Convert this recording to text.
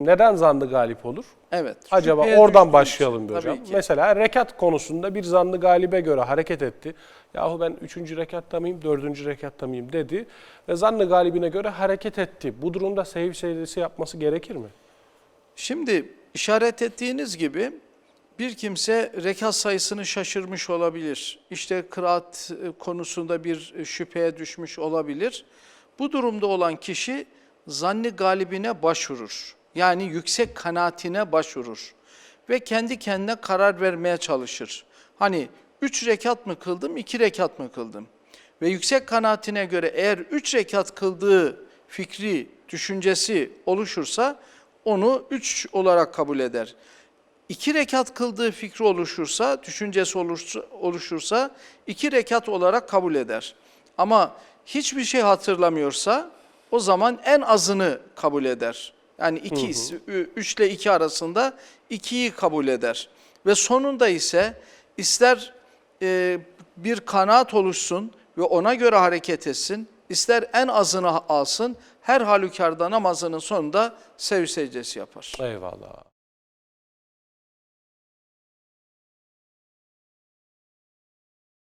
Neden zannı galip olur? Evet. Acaba şüpheye oradan başlayalım bir hocam. ki. Mesela rekat konusunda bir zannı galibe göre hareket etti. Yahu ben üçüncü rekatta mıyım, dördüncü rekatta mıyım dedi. Ve zannı galibine göre hareket etti. Bu durumda sehiv secdesi yapması gerekir mi? Şimdi işaret ettiğiniz gibi bir kimse rekat sayısını şaşırmış olabilir. İşte kıraat e, konusunda bir e, şüpheye düşmüş olabilir. Bu durumda olan kişi zanni galibine başvurur. Yani yüksek kanaatine başvurur. Ve kendi kendine karar vermeye çalışır. Hani üç rekat mı kıldım, iki rekat mı kıldım? Ve yüksek kanaatine göre eğer üç rekat kıldığı fikri, düşüncesi oluşursa onu üç olarak kabul eder. İki rekat kıldığı fikri oluşursa, düşüncesi oluşursa iki rekat olarak kabul eder. Ama hiçbir şey hatırlamıyorsa o zaman en azını kabul eder. Yani iki, ü- üç ile iki arasında ikiyi kabul eder. Ve sonunda ise ister e, bir kanaat oluşsun ve ona göre hareket etsin, ister en azını alsın, her halükarda namazının sonunda sev secdesi yapar. Eyvallah.